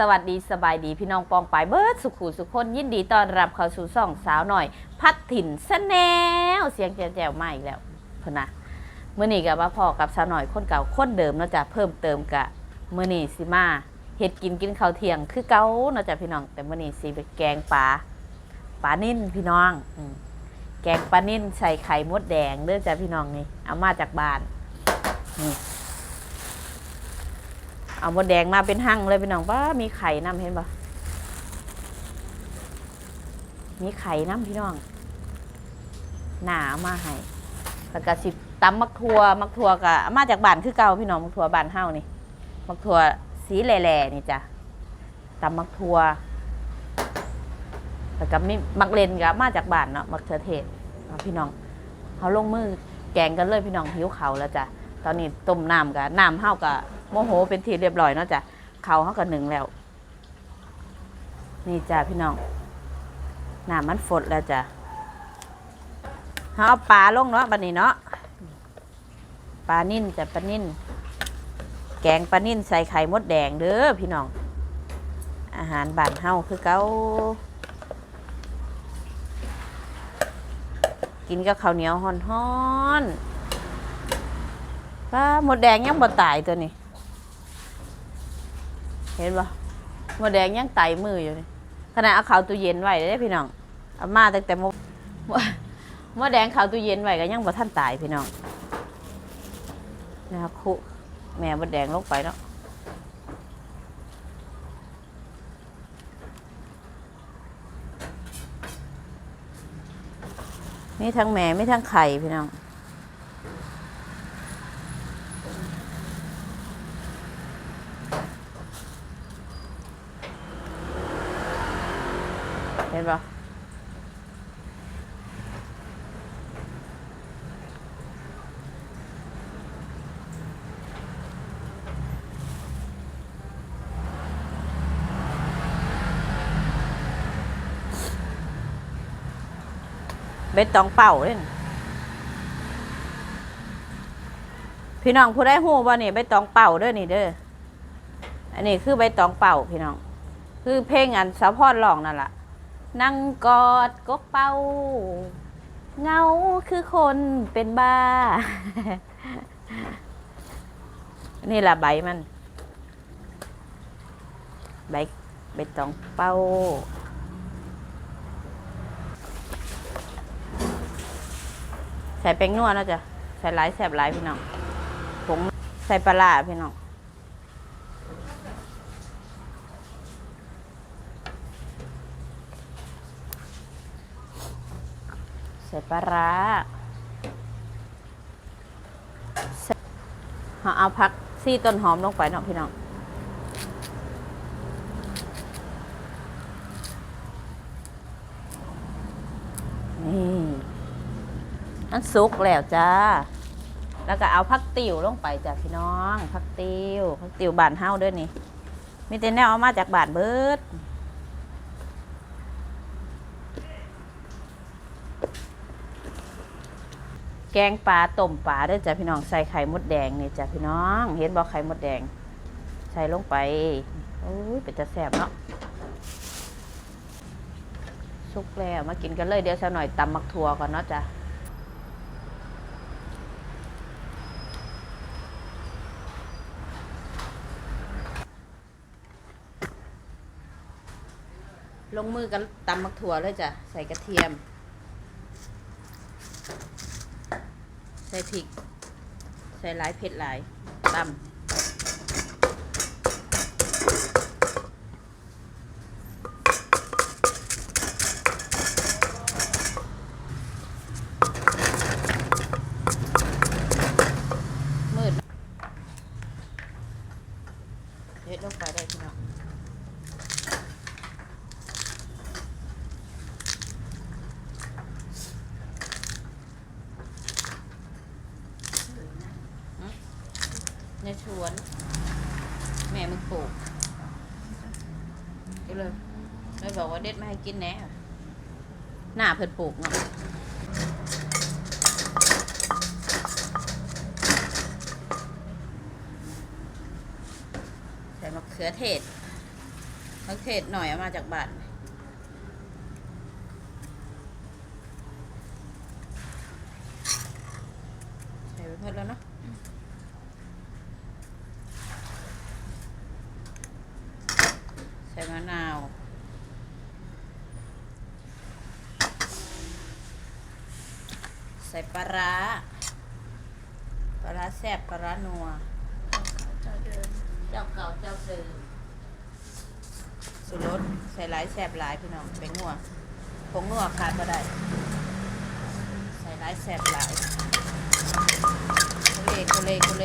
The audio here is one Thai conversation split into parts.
สวัสดีสบายดีพี่น้องปองปายเบิร์ดสุขุสุขคนยินดีต้อนรับเข้าสู่ช่องสาวหน่อย พัดถิ่นสแนวเสียงแจ๋วๆมาอีกแล้วพนะเมื่อนี้กับว่าพ่อกับสาวหน่อยคนเก่าคนเดิมเนาะจ๊ะเพิ่มเติมกะเมื่อนี้สิมาเห็ดกินกินข้าวเที่ยงคือเก่าเนาะจ๊ะพี่น้องแต่เมื่อนี้สิไปแกงปลาปลานิ่นพี่น้องอแกงปลานิ่นใส่ไข่มดแดงเด้อจ้ะพี่น้องนี่เอามาจากบ้านนี่ เอามดแดงมาเป็นหั่งเลยพี่น้องว่ามีไข่น้ำเห็นปะมีไข่น้ำพี่น้อง หนาเอามาให้แล้วก็สิตำมักทัวมักทัวกะมาจากบ้านคือเก่าพี่น้องมักทัวบ้านเฮานี่ มักทัวสีแหล่ๆนี่จ้ะตำมักทัวแล้วก็มีมักเลนกะมาจากบ้านเนาะมักเขือเทศพี่น้องเขาลงมือแกงกันเลยพี่น้องหิวเขาแล้วจ้ะตอนนี้ต้มน้ำกับน้ำเฮากับ โมโหเป็นทีเรียบร้อยเนาะจ้ะเขาเฮากับหนึ่งแล้ว นี่จ้ะพี่น้องน้ำมันฝดแล้วจ้ะเฮาเอาปลาลงเนาะบัดนี้เนาะปลานิ่นจ้ะปลานิ่นแกงปลานิ่นใส่ไข่มดแดงเด้อพี่น้อง อาหารบ้านเฮาคือเกากินกับข้าวเหนียวฮ้อนๆป้าหมดแดงยังบ่ตายตัวนี้ เห็นปะหมดแดงยังไตมืออยู่นี่ขณะเอาเขาตู้เย็นไว้ได้พี่น้องเอามาตั้งแต่หมดหมดแดงเขาตู้เย็นไว้ก็ยังบ่ท่านตายพี่น้องนะครับคุแม่หมดแดงลงไปเนาะมีทั้งแม่ไมีทั้งไข่พี่น้อง เบ็ดตองเป่าเลยน่ะพี่น้องผู้ได้หูบ่นี่ใบตองเป่าเด้อนี่เด้อ อันนี้คือใบตองเป่าพี่น้อง คือเพลงอันสาวพอดร้องนั่นล่ะนั่งกอดกกเป้าเงาคือคนเป็นบ้า นี่ละใบมัน ใบใบตองเป้า ใส่แป้งนวเนาะจ้ะใส่หลายแสบหลายพี่น้องผงใส่ปลาร้าพี่น้องใส่ปลาร้าเอาเอาพักซี่ต้นหอมลงไปเนาะพี่น้อง นี่ อันสุกแล้วจ้า แล้วก็เอาพักติวลงไปจ้ะพี่น้องพักติวพักติวบานเฮาด้วยนี่ มีแต่แนวเอามาจากบานเบิดแกงปลาต้มปลาด้วยจ้ะพี่น้องใส่ไข่มดแดงนี่จ้ะพี่น้อง เห็นบอกไข่มดแดง ใส่ลงไปโอ้ยเป็นจะแสบเนาะสุกแล้วมากินกันเลยเดี๋ยวสักหน่อยตำมักถั่วก่อนเนาะจ้ะ ลงมือกันตำมักถั่วเลยจ้ะ ใส่กระเทียม ใส่พริก ใส่หลายเผ็ดหลายตำมืดเด็ดลงไปได้พี่น้องในสวน แม่มึงปลูกก็เลยเลยบอกว่าเด็ดมาให้ กินแหน่หน้าเพิ่นปลูกเนาะใส่มะเขือเทศมะเขือเทศหน่อยเอามาจากบ้านใส่ไปเพิ่มแล้วเนาะใส่มะนาว ใส่ปลาร้าปลาร้าแซ่บปลาร้านัวเจ้าเดิมเจ้าเก่าเจ้าเดิมสุรสใส่หลายแซ่บหลายพี่น้องเป็นงัวผงงัวขาดก็ได้ ใส่หลายแซ่บหลายโคเล่โคเล่โคเล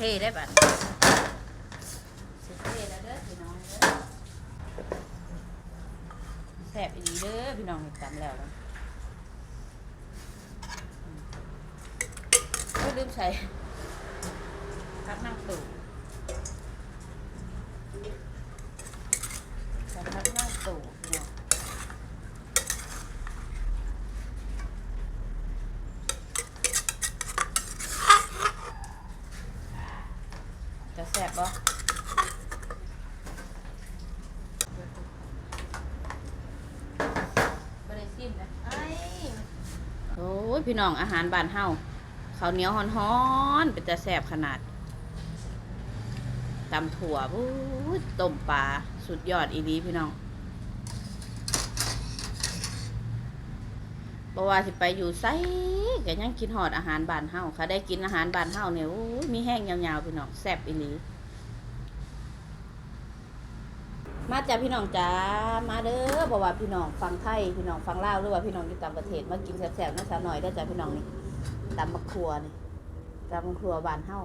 เทได้ปะสิเทแล้วเด้อพี่น้องเด้อแซ่บอีหลีเด้อพี่น้องจำแล้วนะไม่ลืมใส่พักนั่งตู่ใส่พักนั่งตู่พี่น้องจะแซ่บปะ บริซิมนะไอ้ โอ้ย พี่น้องอาหารบ้านเฮาข้าวเหนียวฮ้อนๆเป็นแต่แซ่บขนาดตำถั่วอู้ยต้มปลาสุดยอดอีหลีพี่น้องบ่ว่าสิไปอยู่ไสก็ยังคิดฮอดอาหารบ้านเฮาค่ะได้กินอาหารบ้านเฮาเนี่ยโอ้ยมีแห้งยาวๆพี่น้องแซ่บอีหลี มาจ้าพี่น้องจ้ามาเด้อบ่ว่าพี่น้องฟังไทยพี่น้องฟังลาวหรือว่าพี่น้องอยู่ต่างประเทศมากินแซ่บๆนะสาวหน่อยเด้จ้าพี่น้องนี่ตำบักครัวนี่ตำบักครัวบานเฮา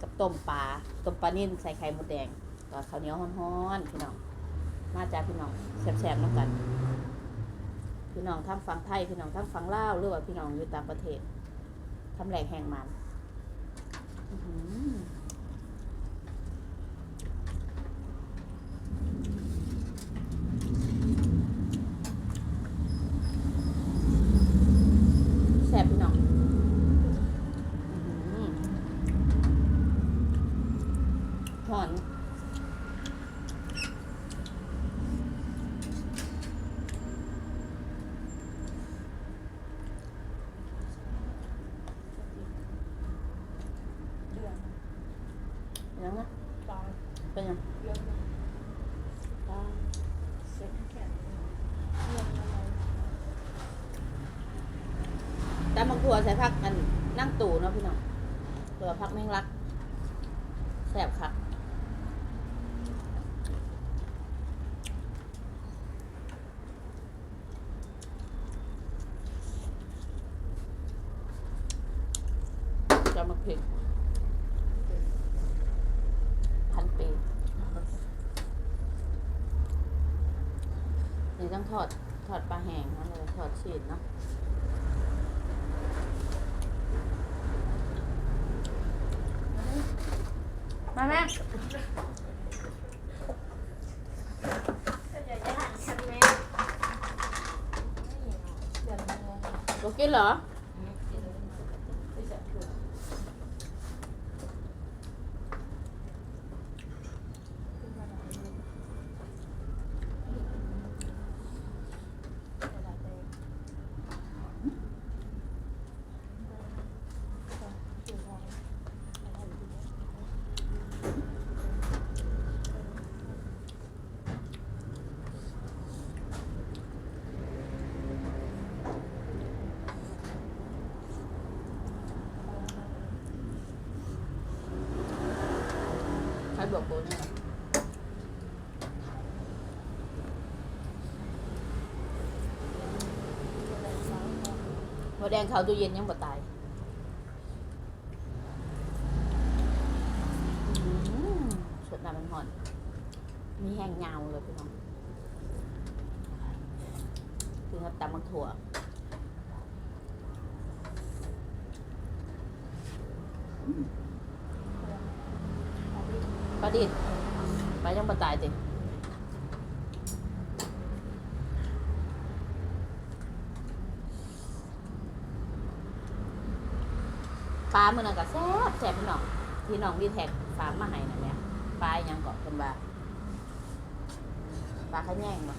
กับต้มปลาต้มปลานิ่นใส่ไข่มดแดงกับข้าวเหนียวฮ้อนๆพี่น้อง มาจ้าพี่น้องแซ่บๆน้ำกัน พี่น้องทั้งฟังไทยพี่น้องทั้งฟังลาวหรือว่าพี่น้องอยู่ต่างประเทศทำแหลกแห่งมันอื้อหือแซ่บพี่น้องอื้อหือหอน เดือน ยังนะ ตอน เป็นยัง เดือนตอนเซ็ตแขนเดือนอะไร แต่บางครัวใส่ผักอันนั่งตู่เนาะพี่น้องตัวผักแมงลักแซ่บค่ะจะมาพริกพันปีนี่ต้องทอดทอดปลาแห้งนั่นเลยทอดชีสเนาะ มาแม่เดี๋ยวจะหันชันแม่เดือนนึงโอกินเหรอ ใครบอกโบนี่ยหัวแดงเขาตู้เย็นยังบ่ตายสดน้ำมันหอน มีแห้งเงาเลยพี่น้องคือกับตำมักถั่วปลา ดิไปยังบ่ตายติปลามื่อนั้ก็แซ่บแซ่บพี่น้องพี่น้องมีแท็กฝามาให้นะเนี่ยปลายังเกาะเนบ่าปลาขะแยงบ่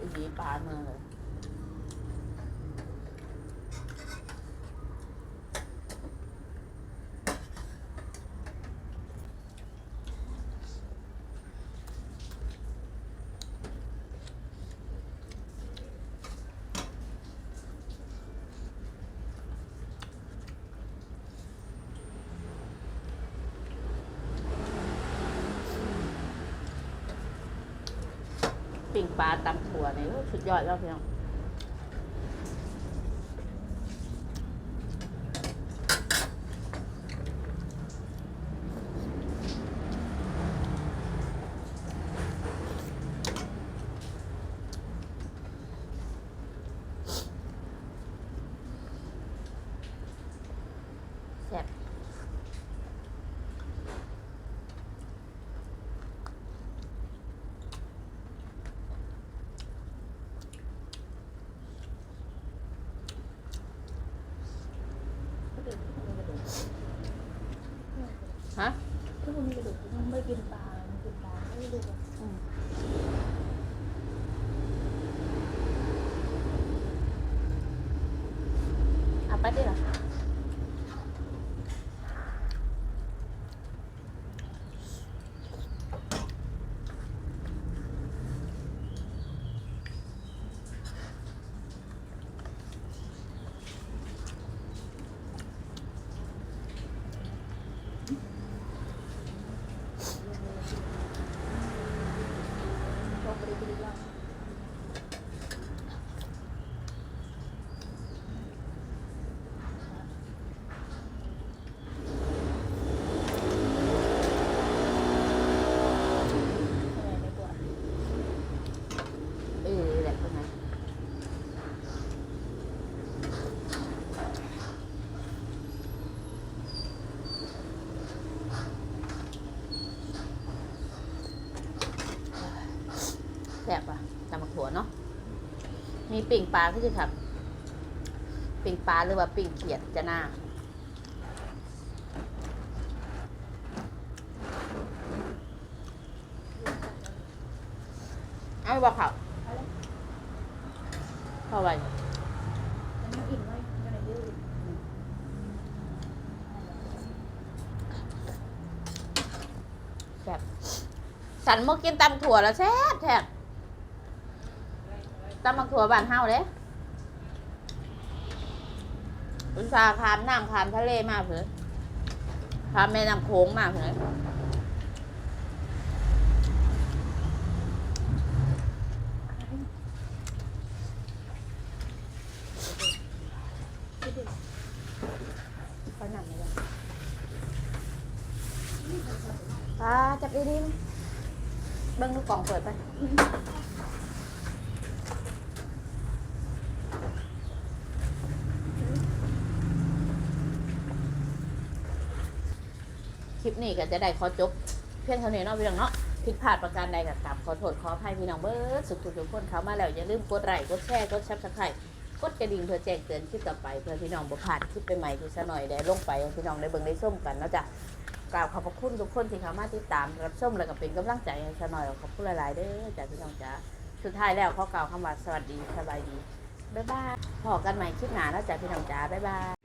แซ่บอีหลี ปลาเมื่อเลยปิ่งปลาตำถั่วนี่โอ้สุดยอดแล้วพี่น้องแซ่บ กระดูกที่มันกระดูก ฮะ ที่มันมีกระดูกมันไม่กินปลามันกินปลาไม่รู้อะ อืม เอาไปดิเหรอพอไปดูดูแล้ว อะไรไม่กว่า เออแหละคนนั้นแซ่บอะตำบักถั่วเนาะมีปิ่งปลาคือครับปิ่งปลาหรือว่าปิ่งเขียดจะหน้าเอาบอกเขาเข้าไปแซ่บสันเมื่อกินตำถั่วแล้วแซ่บแซ่บ ตำบักถั่วบ้านเฮาเด้อุตสาห์ขามน้ำขามทะเลมากเลยขามแม่น้ำโขงมากเลยยืดดิเขาหนักไหมล่ะปลาจับดีๆนะเบิ้งลูกกล่องเปิดไป คลิป นี้ก็จะได้ขอจบ เพียงเท่านี้เนาะพี่น้องเนาะผิดพลาดประการใดก็กลับขอโทษขออภัยพี่น้องเบิร์ดสุขทุกคนเขามาแล้วอย่าลืมกดไลค์กดแชร์กดซับสไครต์กดกระดิ่งเพื่อแจ้งเตือนคลิปต่อไปเพื่อพี่น้องบ่พลาดคลิปไปใหม่ที่ซะหน่อยได้ลงไปให้พี่น้องได้เบิ่งได้ส้มกันเนาะจ้ะกราบขอบพระคุณทุกคนที่เข้ามาติดตามรับชมแล้วก็เป็นกำลังใจให้ซะหน่อยขอบคุณหลายๆเด้อจ้ะพี่น้องจ้ะสุดท้ายแล้วขอกล่าวคำว่าสวัสดีสบายดีบ๊ายบายพอกันใหม่คลิปหน้าเนาะจ้ะพี่น้องจ้าบ๊ายบาย